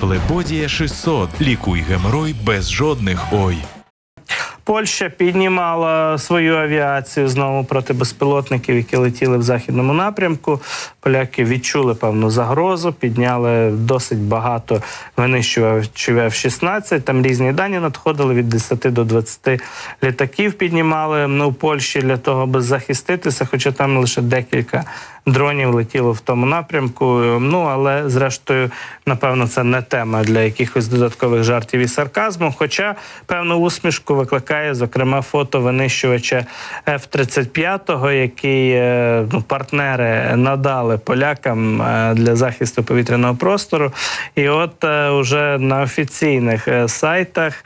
Флебодія 600. Лікуй геморой без жодних ой. Польща піднімала свою авіацію знову проти безпілотників, які летіли в західному напрямку. Поляки відчули певну загрозу, підняли досить багато винищувачів F-16. Там різні дані надходили від 10 до 20 літаків. Піднімали ну, в Польщі для того, аби захиститися, хоча там лише декілька дронів летіло в тому напрямку. Ну але зрештою, напевно, це не тема для якихось додаткових жартів і сарказму. Хоча певну усмішку викликає зокрема фото винищувача F-35, який е, ну, партнери надали полякам е, для захисту повітряного простору. І от е, уже на офіційних сайтах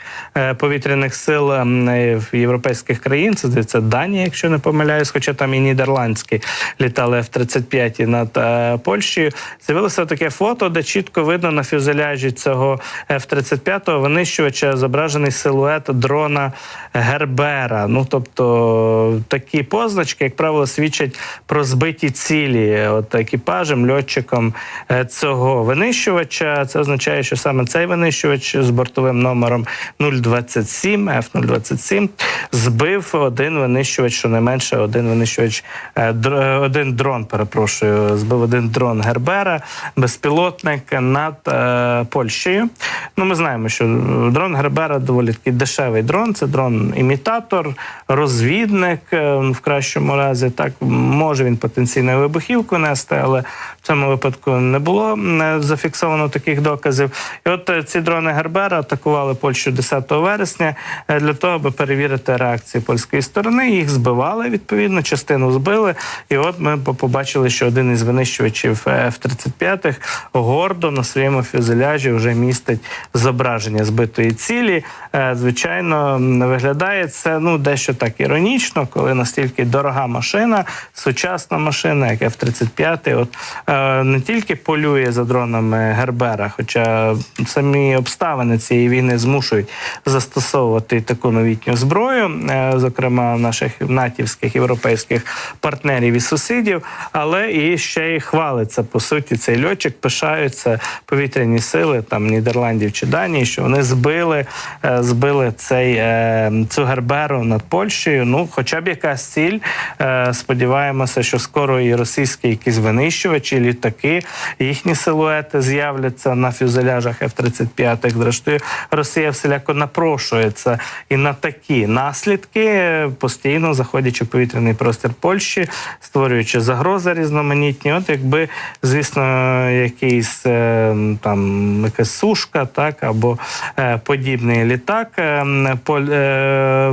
повітряних сил ем, європейських країн, це Данія, якщо не помиляюсь, хоча там і нідерландські літали F-35 над е, Польщею. З'явилося таке фото, де чітко видно на фюзеляжі цього F-35 винищувача зображений силует дрона Гербера. Ну тобто такі позначки, як правило, свідчать про збиті цілі от екіпажем, льотчиком е, цього винищувача. Це означає, що саме цей винищувач з бортовим номером 027 F-027 збив один винищувач, щонайменше один винищувач, е, е, один дрон, перепрошую, збив один дрон Гербера, безпілотник над е, Польщею. Ну, ми знаємо, що дрон Гербера доволі такий дешевий дрон. Це дрон-імітатор, розвідник е, в кращому разі. Так може він потенційно вибухівку нести, але в цьому випадку не було е, зафіксовано таких доказів. І от е, ці дрони Гербера атакували Польщу 10 вересня е, для того, аби перевірити реакцію польської сторони. Їх збивали відповідно, частину збили. І от ми по- побачили, що один із винищувачів е, F-35 гордо на своєму фюзеляжі вже містить зображення збитої цілі. Е, Звичайно, виглядає це ну дещо так іронічно, коли настільки дорога машина, сучасна машина, як F-35, от е, не тільки полює за дронами Гербера, хоча самі обставини цієї війни змушують застосовувати таку новітню зброю, е, зокрема наших натівських європейських партнерів і сусідів, але і ще й хвалиться по суті цей льотчик, пишаються повітряні сили там Нідерландів чи Данії, що вони збили, е, збили цей е, цю герберу над Польщею. Ну, хоча б якась ціль. Е, Сподіваємося, що скоро і російські якісь винищувачі, літаки, їхні силуети з'являться на фюзеляжах F-35. Зрештою, Росія всіляко напрошується і на такі наслідки, постійно заходячи в повітряний простір Польщі, створюючи загрози різноманітні. От якби, звісно, якийсь е, там якась сушка, так або е, подібний літак, е, е,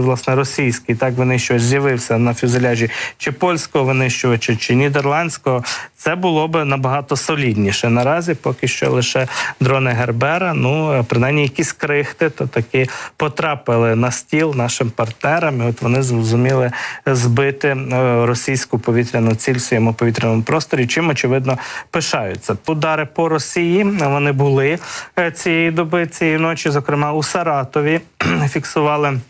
власне російський, так винищувач з'явився на фюзеляжі чи польського винищувача, чи нідерландського. Це було би набагато солідніше. Наразі поки що лише дрони Гербера. Ну е, принаймні якісь крихти, то таки потрапили на стіл нашим партнерам. І От вони зрозуміли збити е, російську повітряну ціль в своєму повітряному просторі. Чим очевидно пишаються. Удари по Росії вони були е, цієї доби, цієї ночі, зокрема у Саратові, фіксували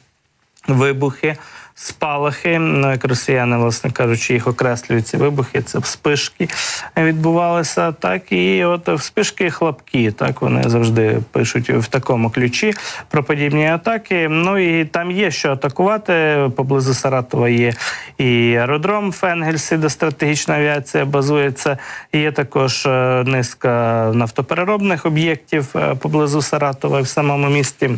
вибухи. Спалахи, ну, як росіяни, власне кажучи, їх окреслюють ці вибухи. Це вспишки відбувалися. Так і от вспишки хлопки. Так вони завжди пишуть в такому ключі про подібні атаки. Ну і там є що атакувати. Поблизу Саратова є і аеродром в Енгельсі, де стратегічна авіація базується. Є також е, низка нафтопереробних об'єктів е, поблизу Саратова в самому місті.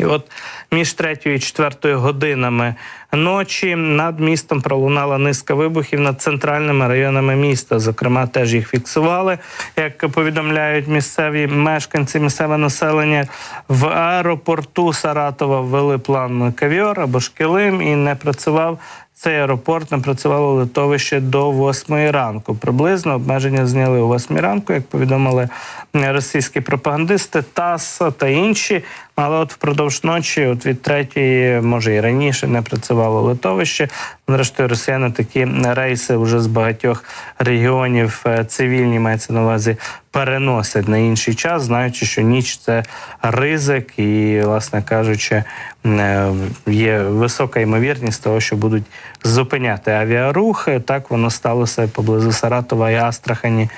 І от між третьою і четвертою годинами ночі над містом пролунала низка вибухів над центральними районами міста. Зокрема, теж їх фіксували, як повідомляють місцеві мешканці, місцеве населення. В аеропорту Саратова ввели план кавіор або шкілим і не працював. Цей аеропорт не працювало литовище до 8 ранку. Приблизно обмеження зняли о 8 ранку, як повідомили російські пропагандисти, ТАСС та інші. Але от впродовж ночі, от від третьої, може і раніше, не працювало литовище. Зрештою, росіяни такі рейси вже з багатьох регіонів е, цивільні мається на увазі переносять на інший час, знаючи, що ніч це ризик, і, власне кажучи, е, є висока ймовірність того, що будуть зупиняти авіарухи. Так воно сталося поблизу Саратова і Астрахані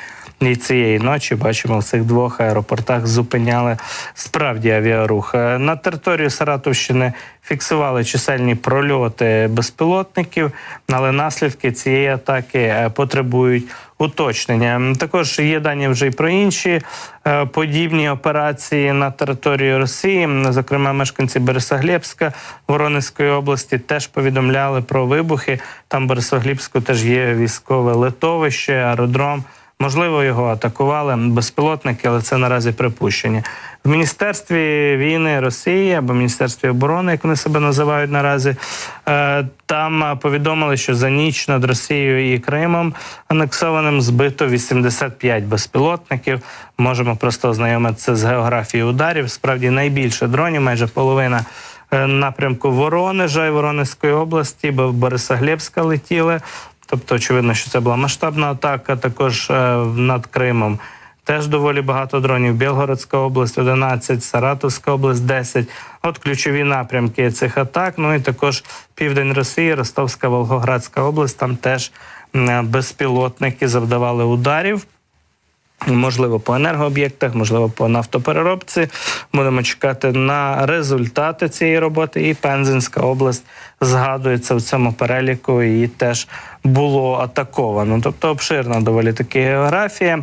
І цієї ночі бачимо в цих двох аеропортах зупиняли справді авіарух. Е, На територію Саратовщини фіксували чисельні прольоти безпілотників, але наслідки цієї атаки е, потребують уточнення. Також є дані вже й про інші е, подібні операції на території Росії. Зокрема, мешканці Бересоглєбська Воронезької області теж повідомляли про вибухи. Там в Борисоглібську теж є військове литовище, аеродром. Можливо, його атакували безпілотники, але це наразі припущення. В міністерстві війни Росії або міністерстві оборони, як вони себе називають наразі, е, там повідомили, що за ніч над Росією і Кримом анексованим збито 85 безпілотників. Можемо просто ознайомитися з географією ударів. Справді найбільше дронів, майже половина е, напрямку Воронежа і Воронезької області, бо в Борисоглєбська летіли. Тобто, очевидно, що це була масштабна атака. Також е, над Кримом теж доволі багато дронів. Білгородська область 11, Саратовська область 10. От ключові напрямки цих атак. Ну і також південь Росії, Ростовська, Волгоградська область. Там теж безпілотники завдавали ударів. Можливо, по енергооб'єктах, можливо, по нафтопереробці. Будемо чекати на результати цієї роботи. І Пензенська область згадується в цьому переліку. Її теж було атаковано. Тобто обширна доволі таки географія.